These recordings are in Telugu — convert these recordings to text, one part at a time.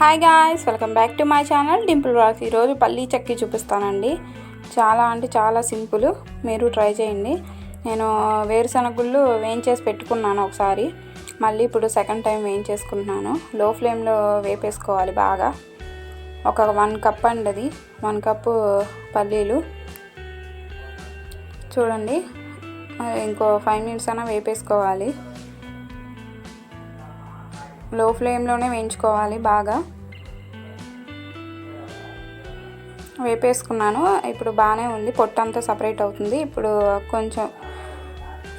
Hi guys welcome back to my channel Dimple rocks ఈరోజు పల్లీ చక్కీ చూపిస్తానండి. చాలా అంటే చాలా సింపుల్. మీరు ట్రై చేయండి. నేను వేరుశనగ గుళ్ళు వేయించేసి పెట్టుకున్నాను ఒకసారి. మళ్ళీ ఇప్పుడు సెకండ్ టైం వేయించేసుకుంటున్నాను. లో ఫ్లేమ్లో వేపేసుకోవాలి బాగా. ఒక వన్ కప్ అండి అది. వన్ కప్పు పల్లీలు. చూడండి. ఇంకో ఫైవ్ మినిట్స్ అయినా వేపేసుకోవాలి. లో ఫ్లేమ్లోనే వేయించుకోవాలి బాగా. వేపేసుకున్నాను. ఇప్పుడు బాగానే ఉంది. పొట్టు అంతా సపరేట్ అవుతుంది. ఇప్పుడు కొంచెం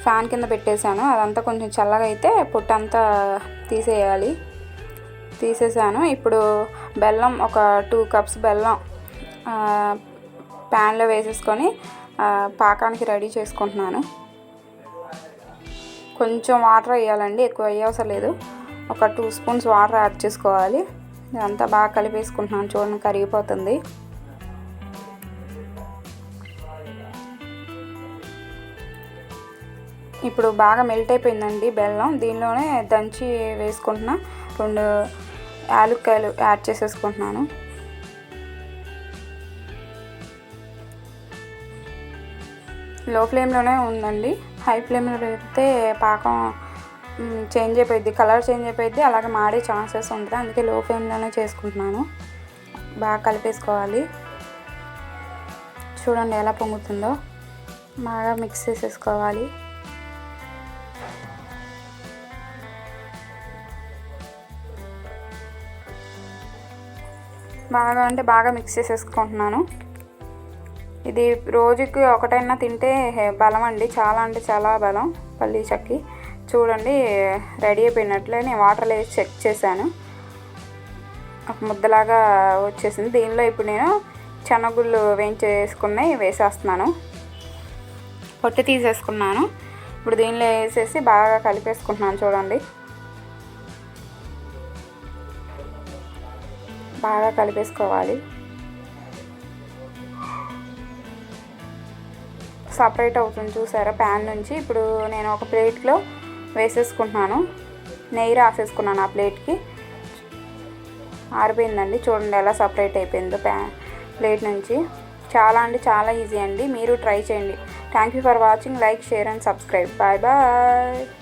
ఫ్యాన్ కింద పెట్టేశాను. అదంతా కొంచెం చల్లగా అయితే పొట్టు అంతా తీసేయాలి. తీసేసాను. ఇప్పుడు బెల్లం ఒక టూ కప్స్ బెల్లం ప్యాన్లో వేసేసుకొని పాకానికి రెడీ చేసుకుంటున్నాను. కొంచెం వాటర్ వేయాలండి. ఎక్కువ వేయవసరం లేదు. ఒక టూ స్పూన్స్ వాటర్ యాడ్ చేసుకోవాలి. ఇదంతా బాగా కలిపేసుకుంటున్నాను. చూడండి కరిగిపోతుంది. ఇప్పుడు బాగా మెల్ట్ అయిపోయిందండి బెల్లం. దీనిలోనే దంచి వేసుకుంటున్నా. రెండు యాలుక్కాయలు యాడ్ చేసేసుకుంటున్నాను. లో ఫ్లేమ్లోనే ఉందండి. హై ఫ్లేమ్లో పెడితే పాకం చేంజ్ అయిపోయింది కలర్ చేంజ్ అయిపోయింది అలాగే మాడే ఛాన్సెస్ ఉంటుంది అందుకే లో ఫ్లేమ్లోనే చేసుకుంటున్నాను. బాగా కలిపేసుకోవాలి. చూడండి ఎలా పొంగుతుందో. బాగా మిక్స్ చేసేసుకోవాలి. బాగా అంటే బాగా మిక్స్ చేసేసుకుంటున్నాను. ఇది రోజుకి ఒకటైనా తింటే బలం అండి. చాలా అంటే చాలా బలం. పల్లీ చక్కి. చూడండి రెడీ అయిపోయినట్లే నేను వాటర్లో వేసి చెక్ చేశాను. ఒక ముద్దలాగా వచ్చేసింది. దీనిలో ఇప్పుడు నేను చెనగుళ్ళు వేయించేసుకున్నాయి వేసేస్తున్నాను. పొట్టి తీసేసుకున్నాను. ఇప్పుడు దీనిలో వేసేసి బాగా కలిపేసుకుంటున్నాను చూడండి. బాగా కలిపేసుకోవాలి. సపరేట్ అవుతుంది చూసారా ప్యాన్ నుంచి. ఇప్పుడు నేను ఒక ప్లేట్లో వేసేసుకుంటున్నాను. నెయ్యి రాసేసుకున్నాను ఆ ప్లేట్కి. ఆరిపోయిందండి. చూడండి ఎలా సపరేట్ అయిపోయిందో ప్యా ప్లేట్ నుంచి. చాలా అంటే చాలా ఈజీ అండి. మీరు ట్రై చేయండి. Thank you for watching. Like share and subscribe. Bye bye.